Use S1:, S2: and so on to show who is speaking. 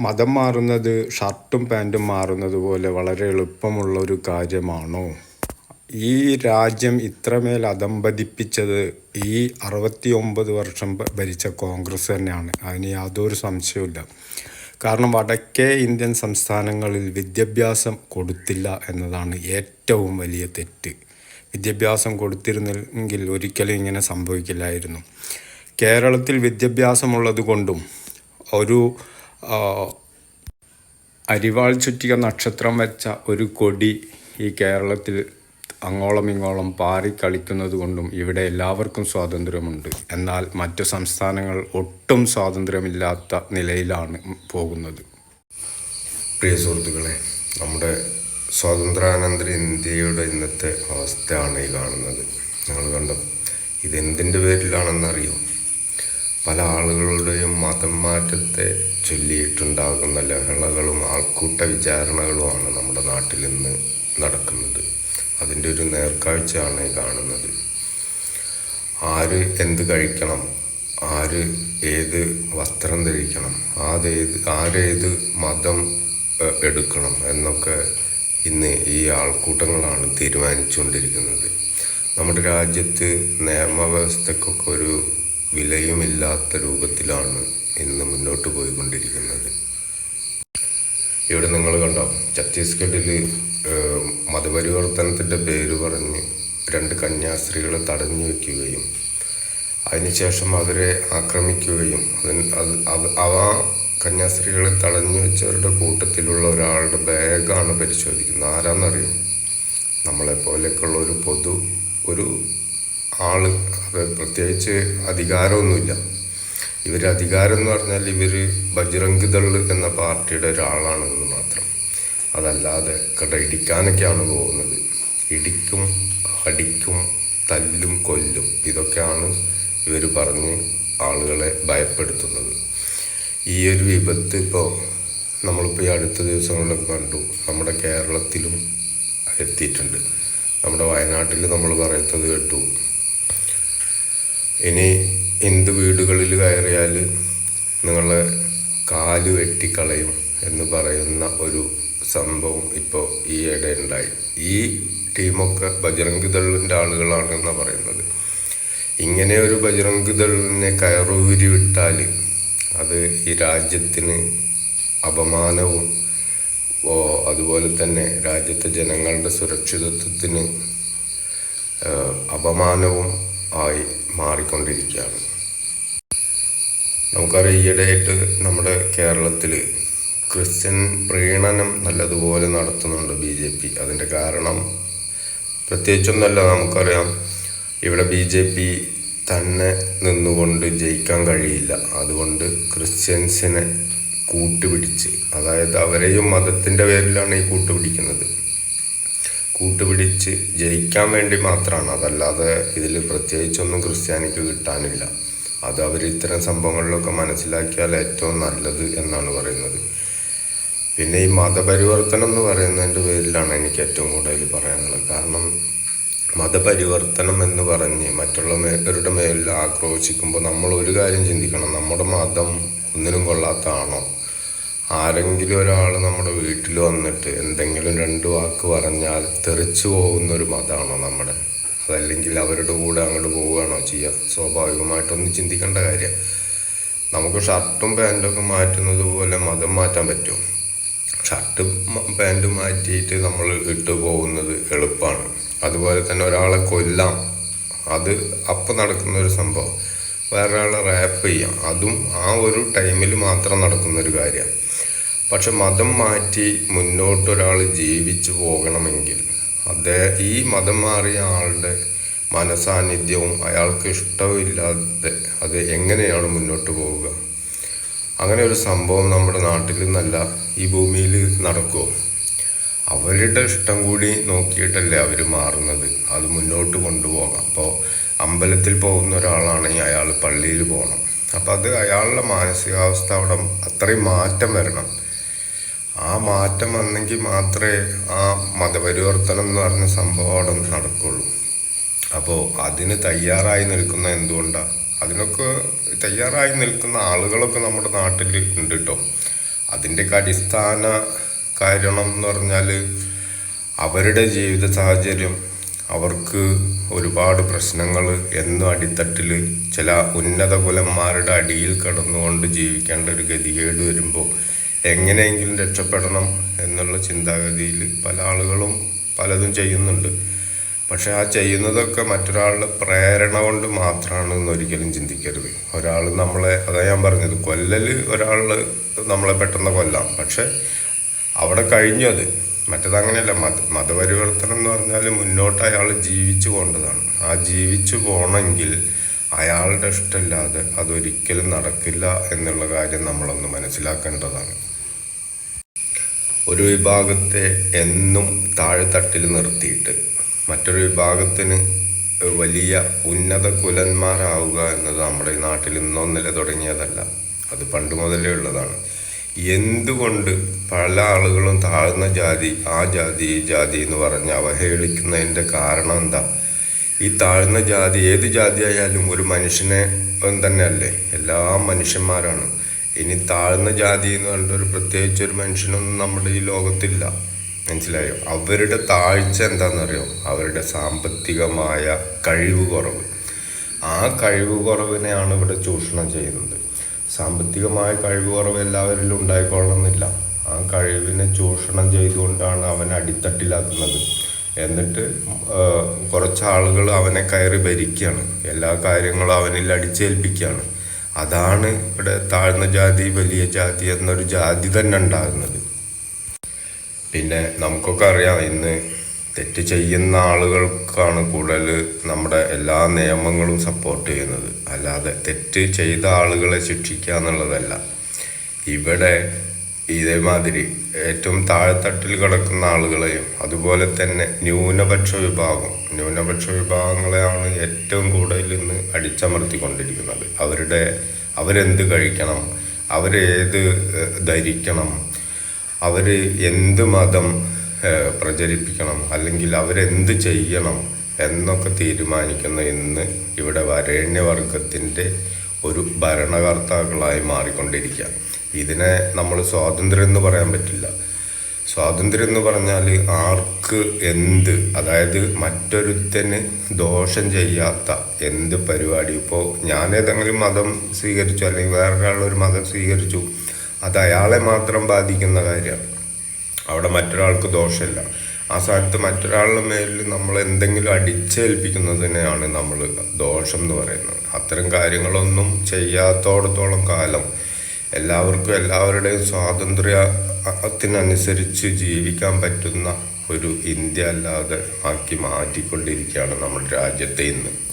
S1: മതം മാറുന്നത് ഷർട്ടും പാന്റും മാറുന്നത് പോലെ വളരെ എളുപ്പമുള്ള ഒരു കാര്യമാണോ? ഈ രാജ്യം ഇത്രമേൽ അധംപതിപ്പിച്ചത് ഈ അറുപത്തി ഒമ്പത് വർഷം ഭരിച്ച കോൺഗ്രസ് തന്നെയാണ്. അതിന് യാതൊരു സംശയവുമില്ല. കാരണം വടക്കേ ഇന്ത്യൻ സംസ്ഥാനങ്ങളിൽ വിദ്യാഭ്യാസം കൊടുത്തില്ല എന്നതാണ് ഏറ്റവും വലിയ തെറ്റ്. വിദ്യാഭ്യാസം കൊടുത്തിരുന്നെങ്കിൽ ഒരിക്കലും ഇങ്ങനെ സംഭവിക്കില്ലായിരുന്നു. കേരളത്തിൽ വിദ്യാഭ്യാസമുള്ളത് കൊണ്ടും ഒരു അരിവാൾ ചുറ്റിക നക്ഷത്രം വെച്ച ഒരു കൊടി ഈ കേരളത്തിൽ അങ്ങോളം ഇങ്ങോളം പാറി കളിക്കുന്നത് കൊണ്ടും ഇവിടെ എല്ലാവർക്കും സ്വാതന്ത്ര്യമുണ്ട്. എന്നാൽ മറ്റു സംസ്ഥാനങ്ങൾ ഒട്ടും സ്വാതന്ത്ര്യമില്ലാത്ത നിലയിലാണ് പോകുന്നത്.
S2: പ്രിയ സുഹൃത്തുക്കളെ നമ്മുടെ സ്വാതന്ത്ര്യാനന്തര ഇന്ത്യയുടെ ഇന്നത്തെ അവസ്ഥയാണ് ഈ കാണുന്നത്. നിങ്ങൾ കണ്ടോ? ഇതെന്തിന്റെ പേരിലാണെന്നറിയോ? പല ആളുകളുടെയും മതം മാറ്റത്തെ ചൊല്ലിയിട്ടുണ്ടാകുന്ന ലഹളകളും ആൾക്കൂട്ട വിചാരണകളുമാണ് നമ്മുടെ നാട്ടിൽ ഇന്ന് നടക്കുന്നത്. അതിന്റെ ഒരു നേർക്കാഴ്ചയാണ് കാണുന്നത്. ആര് എന്ത് കഴിക്കണം ആര് ഏത് വസ്ത്രം ധരിക്കണം ആതേത് ആരേത് മതം എടുക്കണം എന്നൊക്കെ ഇന്ന് ഈ ആൾക്കൂട്ടങ്ങളാണ് തീരുമാനിച്ചുകൊണ്ടിരിക്കുന്നത്. നമ്മുടെ രാജ്യത്ത് നിയമവ്യവസ്ഥക്കൊക്കെ ഒരു വിലയുമില്ലാത്ത രൂപത്തിലാണ് ഇന്ന് മുന്നോട്ട് പോയിക്കൊണ്ടിരിക്കുന്നത്. ഇവിടെ നിങ്ങൾ കണ്ടോ ഛത്തീസ്ഗഡിൽ മതപരിവർത്തനത്തിന്റെ പേര് പറഞ്ഞ് രണ്ട് കന്യാസ്ത്രീകളെ തടഞ്ഞു വയ്ക്കുകയും അതിനുശേഷം അവരെ ആക്രമിക്കുകയും അതിന് അത് അവ കന്യാസ്ത്രീകളെ തടഞ്ഞു വെച്ചവരുടെ കൂട്ടത്തിലുള്ള ഒരാളുടെ ബാഗാണ് പരിശോധിക്കുന്നത്. ആരാന്നറിയും? നമ്മളെ പോലെയൊക്കെയുള്ള ഒരു പൊതു ഒരു അത് പ്രത്യേകിച്ച് അധികാരമൊന്നുമില്ല. ഇവർ അധികാരം എന്ന് പറഞ്ഞാൽ ഇവർ ബജ്രംഗ് ദൾ എന്ന പാർട്ടിയുടെ ഒരാളാണെന്ന് മാത്രം. അതല്ലാതെ കട ഇടിക്കാനൊക്കെയാണ് പോകുന്നത്. ഇടിക്കും അടിക്കും തല്ലും കൊല്ലും ഇതൊക്കെയാണ് ഇവർ പറഞ്ഞ് ആളുകളെ ഭയപ്പെടുത്തുന്നത്. ഈ ഒരു വിപത്ത് ഇപ്പോൾ നമ്മളിപ്പോൾ ഈ അടുത്ത ദിവസങ്ങളിലൊക്കെ കണ്ടു. നമ്മുടെ കേരളത്തിലും എത്തിയിട്ടുണ്ട്. നമ്മുടെ വയനാട്ടിൽ നമ്മൾ പറയുന്നത് കേട്ടു. ഇനി എന്ത് വീടുകളിൽ കയറിയാൽ നിങ്ങളെ കാൽ വെട്ടിക്കളയും എന്ന് പറയുന്ന ഒരു സംഭവം ഇപ്പോൾ ഈ ഇടെ ഉണ്ടായി ഈ ടീമൊക്കെ ബജറംഗ് ദളിന്റെ ആളുകളാണെന്നാണ് പറയുന്നത്. ഇങ്ങനെ ഒരു ബജറംഗ് ദളിനെ കയറൂരി വിട്ടാൽ അത് ഈ രാജ്യത്തിന് അപമാനവും ഓ അതുപോലെ തന്നെ രാജ്യത്തെ ജനങ്ങളുടെ സുരക്ഷിതത്വത്തിന് അപമാനവും ആയി മാറിക്കൊണ്ടിരിക്കുകയാണ്. നമുക്കറിയാം ഈയിടെയായിട്ട് നമ്മുടെ കേരളത്തിൽ ക്രിസ്ത്യൻ പ്രീണനം നല്ലതുപോലെ നടത്തുന്നുണ്ട് ബി ജെ പി. അതിന്റെ കാരണം പ്രത്യേകിച്ചൊന്നുമല്ല നമുക്കറിയാം ഇവിടെ ബി ജെ പി തന്നെ നിന്നുകൊണ്ട് ജയിക്കാൻ കഴിയില്ല. അതുകൊണ്ട് ക്രിസ്ത്യൻസിനെ കൂട്ടുപിടിച്ച് അതായത് അവരെയും മതത്തിന്റെ പേരിലാണ് ഈ കൂട്ടുപിടിക്കുന്നത്. കൂട്ടുപിടിച്ച് ജയിക്കാൻ വേണ്ടി മാത്രമാണ്. അതല്ലാതെ ഇതിൽ പ്രത്യേകിച്ചൊന്നും ക്രിസ്ത്യാനിക്ക് കിട്ടാനില്ല. അത് അവർ ഇത്തരം സംഭവങ്ങളിലൊക്കെ മനസ്സിലാക്കിയാൽ ഏറ്റവും നല്ലത് എന്നാണ് പറയുന്നത്. പിന്നെ ഈ മതപരിവർത്തനം എന്ന് പറയുന്നതിന്റെ പേരിലാണ് എനിക്ക് ഏറ്റവും കൂടുതൽ പറയാനുള്ളത്. കാരണം മതപരിവർത്തനം എന്ന് പറഞ്ഞ് മറ്റുള്ളവരുടെ മേലിൽ ആക്രോശിക്കുമ്പോൾ നമ്മൾ ഒരു കാര്യം ചിന്തിക്കണം. നമ്മുടെ മതം ഒന്നിനും കൊള്ളാത്തതാണോ? ആരെങ്കിലും ഒരാൾ നമ്മുടെ വീട്ടിൽ വന്നിട്ട് എന്തെങ്കിലും രണ്ട് വാക്ക് പറഞ്ഞാൽ തെറിച്ചു പോകുന്ന ഒരു മതമാണോ നമ്മുടെ? അതല്ലെങ്കിൽ അവരുടെ കൂടെ അങ്ങോട്ട് പോവുകയാണോ ചെയ്യുക സ്വാഭാവികമായിട്ടൊന്നും ചിന്തിക്കേണ്ട കാര്യം. നമുക്ക് ഷർട്ടും പാന്റും ഒക്കെ മാറ്റുന്നത് പോലെ മതം മാറ്റാൻ പറ്റും. ഷർട്ട് പാന്റ് മാറ്റിയിട്ട് നമ്മൾ ഇട്ട് പോകുന്നത് എളുപ്പമാണ്. അതുപോലെ തന്നെ ഒരാളെ കൊല്ലാം. അത് അപ്പം നടക്കുന്ന ഒരു സംഭവം. വേറെ ഒരാളെ റാപ്പ് ചെയ്യാം. അതും ആ ഒരു ടൈമിൽ മാത്രം നടക്കുന്ന ഒരു കാര്യമാണ്. പക്ഷെ മതം മാറ്റി മുന്നോട്ടൊരാൾ ജീവിച്ചു പോകണമെങ്കിൽ അദ്ദേഹം ഈ മതം മാറിയ ആളുടെ മനസാന്നിധ്യവും അയാൾക്ക് ഇഷ്ടമില്ലാതെ അത് എങ്ങനെയാണ് മുന്നോട്ട് പോവുക? അങ്ങനെ ഒരു സംഭവം നമ്മുടെ നാട്ടിൽ നിന്നല്ല ഈ ഭൂമിയിൽ നടക്കുമോ അവരുടെ ഇഷ്ടം കൂടി നോക്കിയിട്ടല്ലേ അവർ മാറുന്നത്. അത് മുന്നോട്ട് കൊണ്ടുപോകാം. അപ്പോൾ അമ്പലത്തിൽ പോകുന്ന ഒരാളാണെങ്കിൽ അയാൾ പള്ളിയിൽ പോകണം. അപ്പോൾ അത് അയാളുടെ മാനസികാവസ്ഥ അവിടെ അത്രയും മാറ്റം വരണം. ആ മാറ്റം വന്നെങ്കിൽ മാത്രമേ ആ മതപരിവർത്തനം എന്ന് പറഞ്ഞ സംഭവം അവിടെ നടക്കുള്ളൂ. അപ്പോൾ അതിന് തയ്യാറായി നിൽക്കുന്ന എന്തുകൊണ്ടാണ് അതിനൊക്കെ തയ്യാറായി നിൽക്കുന്ന ആളുകളൊക്കെ നമ്മുടെ നാട്ടിൽ ഉണ്ട് കേട്ടോ അതിന്റെയൊക്കെ അടിസ്ഥാന കാരണം എന്ന് പറഞ്ഞാൽ അവരുടെ ജീവിത സാഹചര്യം അവർക്ക് ഒരുപാട് പ്രശ്നങ്ങൾ എന്നും അടിത്തട്ടിൽ ചില ഉന്നത കുലന്മാരുടെ അടിയിൽ കിടന്നുകൊണ്ട് ജീവിക്കേണ്ട ഒരു ഗതികേട് വരുമ്പോൾ എങ്ങനെയെങ്കിലും രക്ഷപ്പെടണം എന്നുള്ള ചിന്താഗതിയിൽ പല ആളുകളും പലതും ചെയ്യുന്നുണ്ട്. പക്ഷെ ആ ചെയ്യുന്നതൊക്കെ മറ്റൊരാളുടെ പ്രേരണ കൊണ്ട് മാത്രമാണ് ഒരിക്കലും ചിന്തിക്കരുത്. ഒരാൾ നമ്മളെ അതാ ഞാൻ പറഞ്ഞത് കൊല്ലൽ ഒരാൾ നമ്മളെ പെട്ടെന്ന് കൊല്ലാം. പക്ഷെ അവിടെ കഴിഞ്ഞു അത്. മറ്റത് മത മതപരിവർത്തനം എന്ന് പറഞ്ഞാൽ മുന്നോട്ട് അയാൾ ജീവിച്ചു പോകേണ്ടതാണ്. ആ ജീവിച്ചു പോകണമെങ്കിൽ അയാളുടെ ഇഷ്ടമില്ലാതെ അതൊരിക്കലും നടക്കില്ല എന്നുള്ള കാര്യം നമ്മളൊന്ന് മനസ്സിലാക്കേണ്ടതാണ്. ഒരു വിഭാഗത്തെ എന്നും താഴെത്തട്ടിൽ നിർത്തിയിട്ട് മറ്റൊരു വിഭാഗത്തിന് വലിയ ഉന്നത കുലന്മാരാവുക എന്നത് നമ്മുടെ നാട്ടിൽ ഇന്നൊന്നിലെ തുടങ്ങിയതല്ല. അത് പണ്ട് മുതലേ ഉള്ളതാണ്. എന്തുകൊണ്ട് പല ആളുകളും താഴ്ന്ന ജാതി ആ ജാതി ഈ ജാതി എന്ന് പറഞ്ഞ് അവഹേളിക്കുന്നതിന്റെ കാരണം എന്താ? ഈ താഴ്ന്ന ജാതി ഏത് ജാതി ആയാലും ഒരു മനുഷ്യനെ തന്നെയല്ലേ? എല്ലാ മനുഷ്യന്മാരാണ്. ഇനി താഴ്ന്ന ജാതി എന്ന് പറഞ്ഞിട്ടൊരു പ്രത്യേകിച്ച് ഒരു മനുഷ്യനൊന്നും നമ്മുടെ ഈ ലോകത്തില്ല. മനസ്സിലായോ? അവരുടെ താഴ്ച എന്താണെന്നറിയോ അവരുടെ സാമ്പത്തികമായ കഴിവ് കുറവ്. ആ കഴിവ് കുറവിനെയാണ് ഇവിടെ ചൂഷണം ചെയ്യുന്നത്. സാമ്പത്തികമായ കഴിവ് കുറവ് എല്ലാവരിലും ഉണ്ടായിക്കൊള്ളണമെന്നില്ല ആ കഴിവിനെ ചൂഷണം ചെയ്തുകൊണ്ടാണ് അവൻ അടിത്തട്ടിലാക്കുന്നത്. എന്നിട്ട് കുറച്ച് ആളുകൾ അവനെ കയറി ഭരിക്കുകയാണ്. എല്ലാ കാര്യങ്ങളും അവനിൽ അടിച്ചേൽപ്പിക്കുകയാണ്. അതാണ് ഇവിടെ താഴ്ന്ന ജാതി വലിയ ജാതി എന്നൊരു ജാതി തന്നെ ഉണ്ടാകുന്നത്. പിന്നെ നമുക്കൊക്കെ അറിയാം ഇന്ന് തെറ്റ് ചെയ്യുന്ന ആളുകൾക്കാണ് കൂടുതൽ നമ്മുടെ എല്ലാ നിയമങ്ങളും സപ്പോർട്ട് ചെയ്യുന്നത്. അല്ലാതെ തെറ്റ് ചെയ്ത ആളുകളെ ശിക്ഷിക്കുക എന്നുള്ളതല്ല. ഇവിടെ ഇതേമാതിരി ഏറ്റവും താഴെത്തട്ടിൽ കിടക്കുന്ന ആളുകളെയും അതുപോലെ തന്നെ ന്യൂനപക്ഷ വിഭാഗം. ന്യൂനപക്ഷ വിഭാഗങ്ങളെയാണ് ഏറ്റവും കൂടുതൽ ഇന്ന് അടിച്ചമർത്തിക്കൊണ്ടിരിക്കുന്നത്. അവരുടെ അവരെന്ത് കഴിക്കണം? അവരേത് ധരിക്കണം? അവർ എന്ത് മതം പ്രചരിപ്പിക്കണം? അല്ലെങ്കിൽ അവരെന്ത് ചെയ്യണം എന്നൊക്കെ തീരുമാനിക്കുന്ന ഇന്ന് ഇവിടെ വരേണ്യവർഗത്തിന്റെ ഒരു ഭരണകർത്താക്കളായി മാറിക്കൊണ്ടിരിക്കുക ഇതിനെ നമ്മൾ സ്വാതന്ത്ര്യം എന്ന് പറയാൻ പറ്റില്ല. സ്വാതന്ത്ര്യം എന്ന് പറഞ്ഞാൽ ആർക്ക് എന്ത് അതായത് മറ്റൊരുത്തന് ദോഷം ചെയ്യാത്ത എന്ത് പരിപാടി? ഇപ്പോൾ ഞാൻ ഏതെങ്കിലും മതം സ്വീകരിച്ചു അല്ലെങ്കിൽ വേറൊരാളൊരു മതം സ്വീകരിച്ചു അത് അയാളെ മാത്രം ബാധിക്കുന്ന കാര്യമാണ് അവിടെ മറ്റൊരാൾക്ക് ദോഷമില്ല. ആ സ്ഥാനത്ത് മറ്റൊരാളുടെ മേലിൽ നമ്മൾ എന്തെങ്കിലും അടിച്ചേൽപ്പിക്കുന്നതിനെയാണ് നമ്മൾ ദോഷം എന്ന് പറയുന്നത്. അത്തരം കാര്യങ്ങളൊന്നും ചെയ്യാത്തോടത്തോളം കാലം എല്ലാവർക്കും എല്ലാവരുടെയും സ്വാതന്ത്ര്യത്തിനനുസരിച്ച് ജീവിക്കാൻ പറ്റുന്ന ഒരു ഇന്ത്യ അല്ലാതെ ആക്കി മാറ്റിക്കൊണ്ടിരിക്കുകയാണ് നമ്മുടെ രാജ്യത്തെ ഇന്ന്.